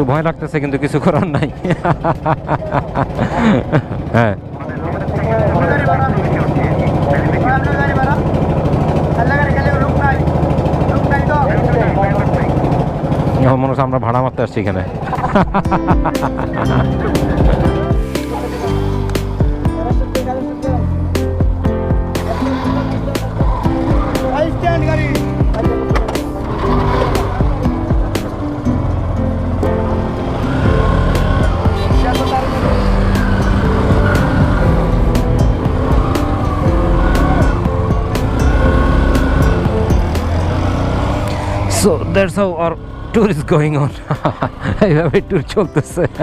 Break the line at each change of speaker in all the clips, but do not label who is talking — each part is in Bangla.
একটু ভয় লাগতেছে, কিন্তু কিছু করার নাই। হ্যাঁ। মনে হচ্ছে আমরা ভাড়া মারতে আসছি এখানে। So that's how our tour is going on এইভাবে ট্যুর চলতেছে।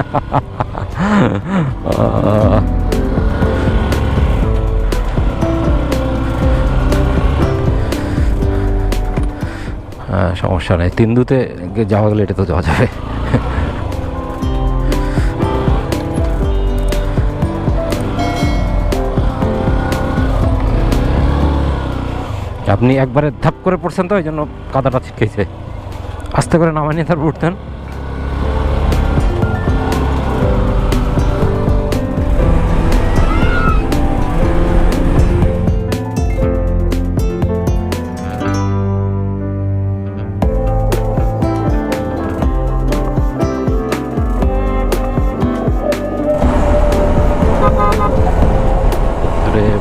সমস্যা নেই। তিন্দুতে যাওয়া গেলে এটা তো যাওয়া যাবে। আপনি একবারে ধাপ করে পড়ছেন তো ওই জন্য কাদাটা ছিটকেছে। আস্তে করে নামায় নিয়ে তারপর উঠতেন।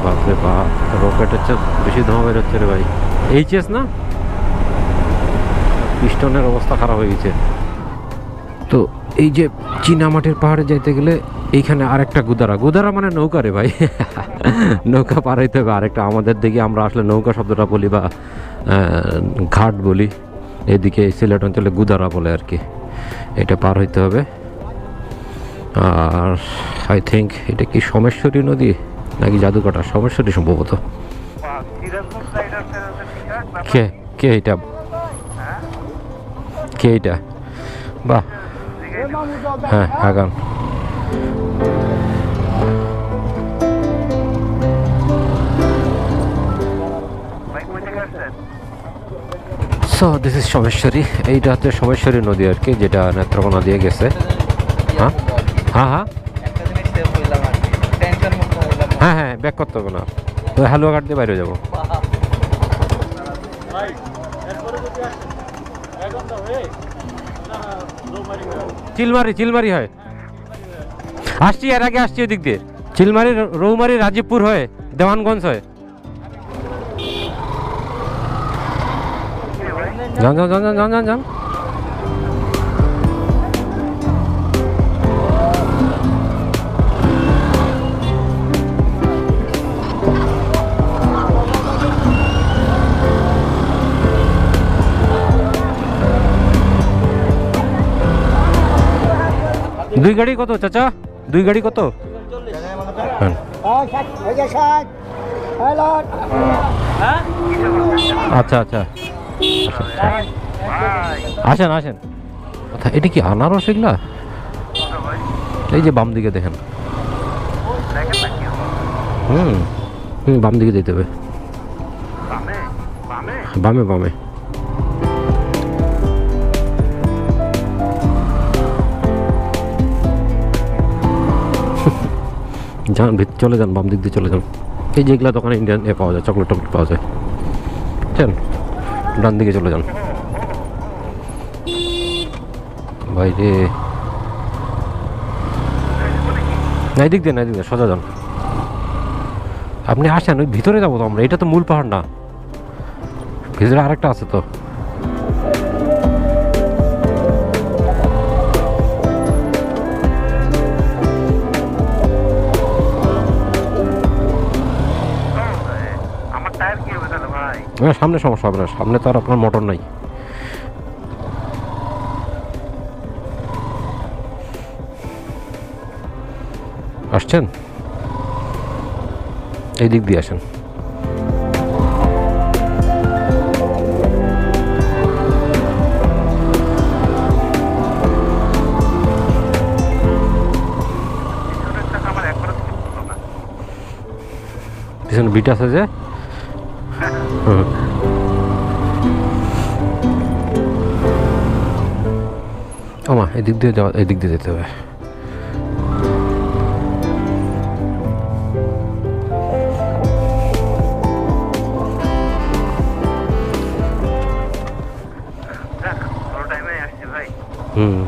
বাপরে বাপ রকেট হচ্ছে বেশি ধোঁয়া বেরোচ্ছে রে ভাই। এইচএস না? পিস্টনের অবস্থা খারাপ হয়ে গেছে। তো এই যে চীনামাটির পাহাড়ে যাইতে গেলে এইখানে আরেকটা গুদারা। গুদারা মানে নৌকা রে ভাই। নৌকা পার হইতে হবে আরেকটা। আমাদের দিকে আমরা আসলে নৌকা শব্দটা বলি বা ঘাট বলি। এদিকে সিলেট অঞ্চলে গুদারা বলে আর কি। এটা পার হইতে হবে। আর আই থিঙ্ক এটা কি সোমেশ্বরী নদী নাকি জাদুকাটা সোমেশ্বরী সম্ভবত। কে? কে এটা? কে এটা? বাহ। হ্যাঁ আগান সো দিস ইজ সোমেশ্বরী এইটা হচ্ছে সোমেশ্বরী নদী আর কি, যেটা নেত্রকোনা দিয়ে গেছে। হ্যাঁ? হ্যাঁ হ্যাঁ। হ্যাঁ হ্যাঁ ব্যাক করতে হবে না। তো হালুয়া কাট দিয়ে বাইরে যাব। চিলমারি চিলমারি হয়। আসছি, এর আগে আসছি ওদিক দিয়ে। চিলমারি, রৌমারি, রাজীবপুর হয়ে দেওয়ানগঞ্জ হয়। যান যান যান যান যান যান। দুই গাড়ি কত চাচা? দুই গাড়ি কত? হ্যাঁ। আচ্ছা আচ্ছা। আসেন আসেন। আচ্ছা এটা কি আনারস এগুলা? এই যে বাম দিকে দেখেন। হুম হুম বাম দিকে যেতে হবে। বামে বামে। যান, ভিত- চলে যান, বাম দিক দিয়ে চলে যান। এই যেগুলা দোকানে ইন্ডিয়ান এ পাওয়া যায় চকলেট টকলেট পাওয়া যায়। বুঝছেন ডান দিকে চলে যান। ভাই রে। না, এদিক দিয়ে না, এদিক দিয়ে, সোজা যান। আপনি আসেন, ওই ভিতরে যাব তো আমরা, এটা তো মূল পাহাড় না। ভিতরে আরেকটা আছে তো। না, সামনে সমস্যা হবে না সামনে তো আর আপনার মোটর নাই। আসছেন? এই দিক দিয়ে আসেন। পিছনে বিট আছে যে? হুম। ওমা এদিক দিয়ে যাওয়া এদিক দিয়ে যেতে হবে।
যাক পুরো টাইমে ভাই।
হুম।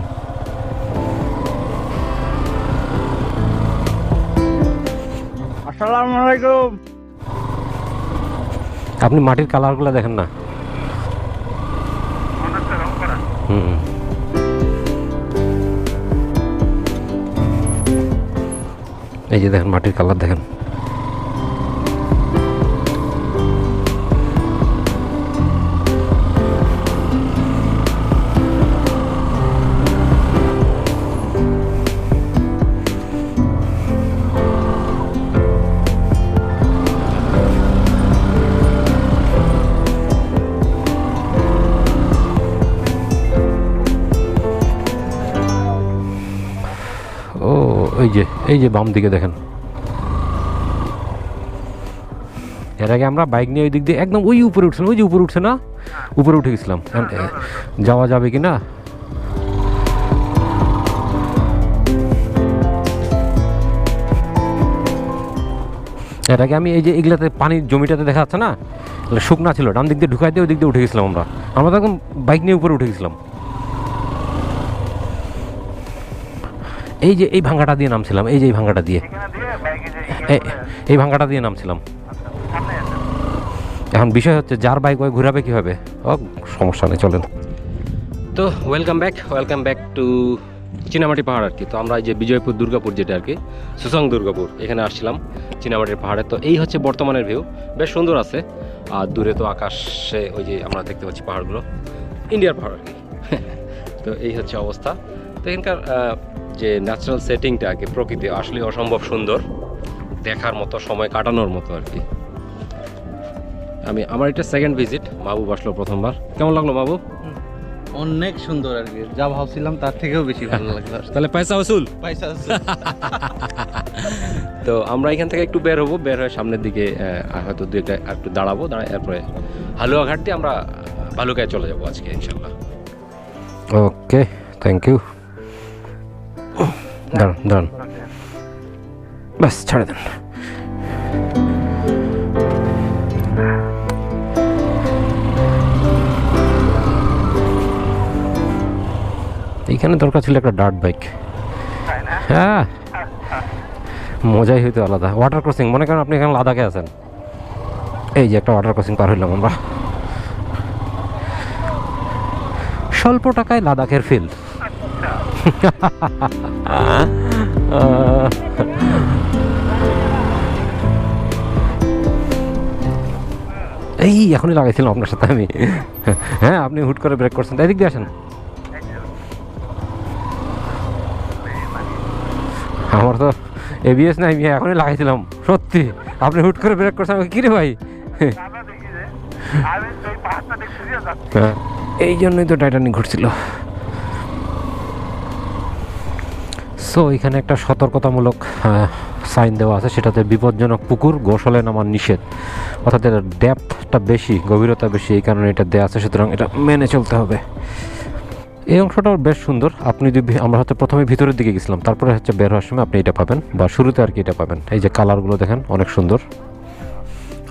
আসসালামু আলাইকুম।
আপনি মাটির কালারগুলো দেখেন না? হুম। এই যে দেখেন মাটির কালার দেখেন। এই যে বাম দিকে দেখেন। এর আগে আমরা বাইক নিয়ে ওই দিক দিয়ে একদম ওই উপরে উঠছিলাম ওই যে উপরে উঠছে না? উপরে উঠে গেছিলাম। যাওয়া যাবে কি না? এর আগে আমি এই যে এগুলাতে পানির জমিটাতে দেখা যাচ্ছে না? শুকনা ছিল ডান দিক দিয়ে ঢুকাই দিয়ে ওই দিক দিয়ে উঠে গেছিলাম আমরা। আমরা তো একদম বাইক নিয়ে উপরে উঠে গেছিলাম। এই যে, এই ভাঙ্গাটা দিয়ে নামছিলাম, এই যে, এই ভাঙ্গাটা দিয়ে। এই ভাঙ্গাটা দিয়ে নামছিলাম। এখন বিষয় হচ্ছে, যার বাইক ওই ঘুরাবে কীভাবে? ও, সমস্যা নেই, চলেন। তো welcome back welcome back to Chinamati Pahar আর কি। তো আমরা এই যে বিজয়পুর, দুর্গাপুর যেটা আর কি, সুসং দুর্গাপুর, এখানে আসছিলাম চীনামাটির পাহাড়ে। তো এই হচ্ছে বর্তমানের ভিউ বেশ সুন্দর আছে। আর দূরে তো আকাশে ওই যে আমরা দেখতে পাচ্ছি পাহাড়গুলো। ইন্ডিয়ার পাহাড় আর কি। তো এই হচ্ছে অবস্থা। তো এখানকার যে ন্যাচারাল সেটিংটা আর কি প্রকৃতি আসলে অসম্ভব সুন্দর দেখার মতো সময় কাটানোর মতো আর কি। আমি আমার এটা সেকেন্ড ভিজিট মাবু আসলো প্রথমবার। কেমন লাগল মাবু
অনেক সুন্দর আর কি। যা ভাবছিলাম তার থেকেও বেশি ভালো লাগল
তাহলে পয়সা ওসুল
পয়সা আছে।
তো আমরা এখান থেকে একটু বের হব বের হয়ে সামনের দিকে হয়তো দু একটা একটু দাঁড়াবো দাঁড়ায় এরপরে হালুয়া ঘাট দিয়ে আমরা ভালুকায় চলে যাব আজকে ইনশাল্লাহ ওকে থ্যাংক ইউ দাঁড়ান দাঁড়ান। ব্যাস, ছাড়ে দেন। এইখানে দরকার ছিল একটা ডার্ট বাইক হ্যাঁ। মজাই হইতো আলাদা। ওয়াটার ক্রসিং মনে করেন আপনি এখানে লাদাখে আছেন। এই যে একটা ওয়াটার ক্রসিং পার হইলাম আমরা। স্বল্প টাকায় লাদাখের ফিল এই এখনই লাগাইছিলাম আপনার সাথে আমি। হ্যাঁ আপনি হুট করে ব্রেক করছেন। এদিক দিয়ে আসেন। আমার তো এবিএস নাই আমি এখনই লাগাইছিলাম। সত্যি আপনি হুট করে ব্রেক করছেন আমাকে কিরে ভাই? হ্যাঁ, এই জন্যই তো টাইটানিক ঘুরছিল। সো এখানে একটা সতর্কতামূলক সাইন দেওয়া আছে। সেটাতে বিপজ্জনক পুকুর গোসলে নামার নিষেধ। অর্থাৎ এর ডেপথটা বেশি গভীরতা বেশি এই কারণে এটা দেওয়া আছে। সুতরাং এটা মেনে চলতে হবে। এই অংশটাও বেশ সুন্দর। আপনি যদি আমরা হচ্ছে প্রথমে ভিতরের দিকে গেছিলাম তারপরে হচ্ছে বের হওয়ার সময় আপনি এটা পাবেন বা শুরুতে আর কি এটা পাবেন। এই যে কালারগুলো দেখেন অনেক সুন্দর।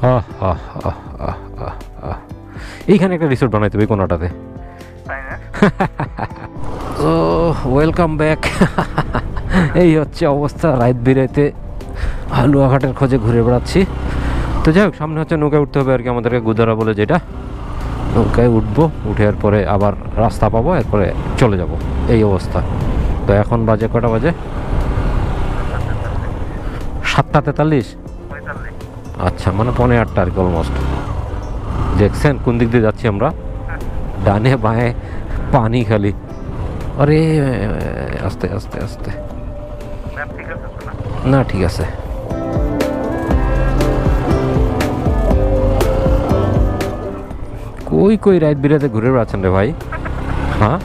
আহ আহ আহ আহ আহ আহ। এইখানে একটা রিসোর্ট বানাইতে হবে কোনাটাতে। ও ওয়েলকাম ব্যাক এই হচ্ছে অবস্থা রাত বিরাইতে। হালুয়াঘাটের খোঁজে ঘুরে বেড়াচ্ছি। তো যাই হোক, সামনে হচ্ছে নৌকায় উঠতে হবে আর কি, আমাদেরকে গুদারা বলে যেটা। নৌকায় উঠবো, উঠে পরে আবার রাস্তা পাবো, এরপরে চলে যাব। এই অবস্থা। তো এখন বাজে কটা বাজে? সাতটা তেতাল্লিশ? আচ্ছা মানে পনেরো আটটা আর কি অলমোস্ট দেখছেন কোন দিক দিয়ে যাচ্ছি আমরা? ডানে বাঁয়ে পানি খালি। আরে আস্তে আস্তে আস্তে।
না
ঠিক আছে। কই কই রাত বিরাতে ঘুরে বেড়াচ্ছেন রে ভাই? হ্যাঁ?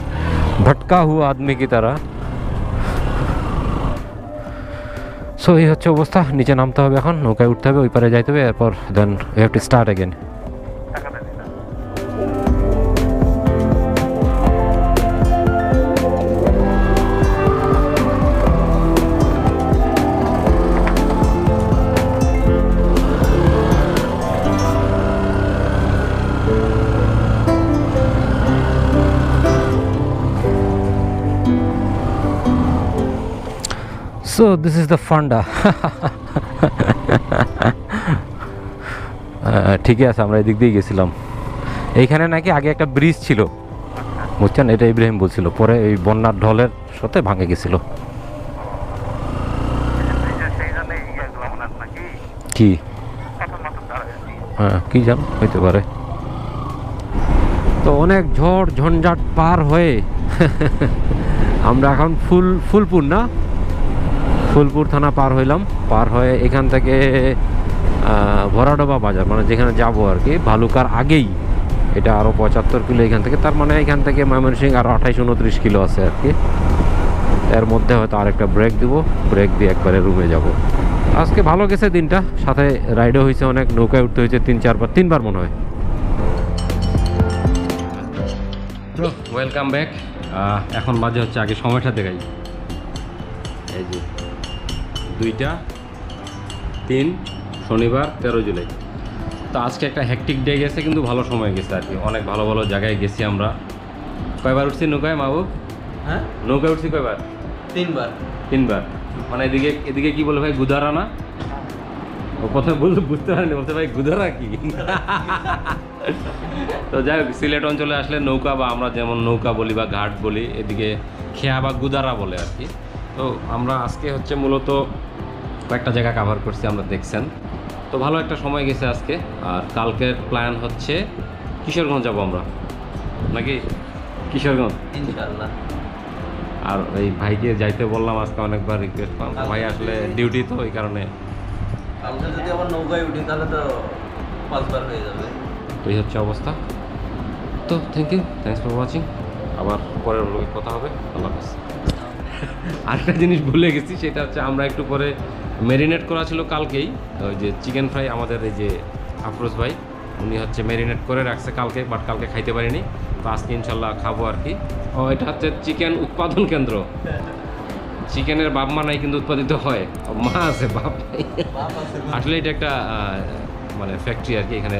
ভটকা হুয়া আদমি কি তারা? সো এই হচ্ছে অবস্থা। নিচে নামতে হবে এখন নৌকায় উঠতে হবে ওই পারে যাইতে হবে এরপর then we have to start again so this is the funda ঠিকই আছে, আমরা এদিক দিয়ে গেছিলাম। এইখানে নাকি আগে একটা ব্রিজ ছিল। বুঝছেন? এটা ইব্রাহিম বলছিল। পরে এই বন্যার ঢলের সাথে ভাঙে গেছিল। কি? হ্যাঁ কি জান? হইতে পারে। তো অনেক ঝড় ঝঞ্ঝাট পার হয়ে আমরা এখন ফুল, ফুলপুর না? ফুলপুর থানা পার হইলাম। পার হয়ে এখান থেকে ভরাডোবা বাজার মানে যেখানে যাব আর কি, ভালুকার আগেই। এটা আরও পঁচাত্তর কিলো এখান থেকে, তার মানে এখান থেকে ময়মনসিং আরও আঠাইশ উনত্রিশ কিলো আছে আর কি। এর মধ্যে হয়তো আরেকটা ব্রেক দিব ব্রেক দিয়ে একবারে রুমে যাব। আজকে ভালো গেছে দিনটা, সাথে রাইডও হয়েছে অনেক, নৌকায় উঠতে হয়েছে তিন চারবার তিনবার মনে হয়। ওয়েলকাম ব্যাক এখন বাজে হচ্ছে আগে সময়টা দেখাই। এই যে। দুইটা তিন শনিবার তেরো জুলাই। তো আজকে একটা হ্যাকটিক ডে গেছে কিন্তু ভালো সময় গেছে আর কি। অনেক ভালো ভালো জায়গায় গেছি আমরা। কয়বার উঠছি নৌকায় মাহবুব?
হ্যাঁ?
নৌকায় উঠছি কয়বার?
তিনবার।
তিনবার। মানে এদিকে এদিকে কি বলে ভাই গুদারা না? ও প্রথমে বলতে বুঝতে পারেনি বলতে ভাই গুদারা কি? তো যাই হোক সিলেট অঞ্চলে আসলে নৌকা বা আমরা যেমন নৌকা বলি বা ঘাট বলি এদিকে খেয়া বা গুদারা বলে আর কি। তো আমরা আজকে হচ্ছে মূলত কয়েকটা জায়গা কাভার করছি আমরা দেখছেন। তো ভালো একটা সময় গেছে আজকে আর কালকের প্ল্যান হচ্ছে কিশোরগঞ্জ যাব আমরা। নাকি? কিশোরগঞ্জ? আর এই ভাইকে যাইতে বললাম আজকে অনেকবার রিকোয়েস্ট করলাম ভাই আসলে ডিউটি তো ওই কারণে।
কালকে যদি আবার নৌকায় উঠি তাহলে তো পাঁচবার হয়ে যাবে।
এই হচ্ছে অবস্থা। তো thank you thanks for watching আবার পরের ব্লগে কথা হবে। আল্লাহ হাফিজ। আরেকটা জিনিস ভুলে গেছি সেটা হচ্ছে আমরা একটু পরে ম্যারিনেট করা ছিল কালকেই ওই যে চিকেন ফ্রাই আমাদের এই যে আফরোজ ভাই উনি হচ্ছে ম্যারিনেট করে রাখছে কালকে বাট কালকে খাইতে পারিনি। তো আজকে ইনশাল্লাহ খাব আর কি। ও এটা হচ্ছে চিকেন উৎপাদন কেন্দ্র। চিকেনের বাপ মা নাই কিন্তু উৎপাদিত হয়। মা আছে বাপ নাই। আসলে এটা একটা মানে ফ্যাক্টরি আর কি এখানে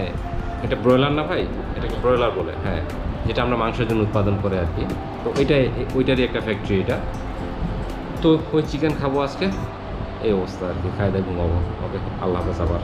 এটা ব্রয়লার না ভাই? এটাকে ব্রয়লার বলে। হ্যাঁ যেটা আমরা মাংসের জন্য উৎপাদন করে আর কি। তো ওইটাই ওইটারই একটা ফ্যাক্টরি এটা। তো ওই চিকেন খাব আজকে। এই অবস্থা আর কি, খাই দাই ঘুমাবো। ওকে, আল্লাহ হাফেজ আবার।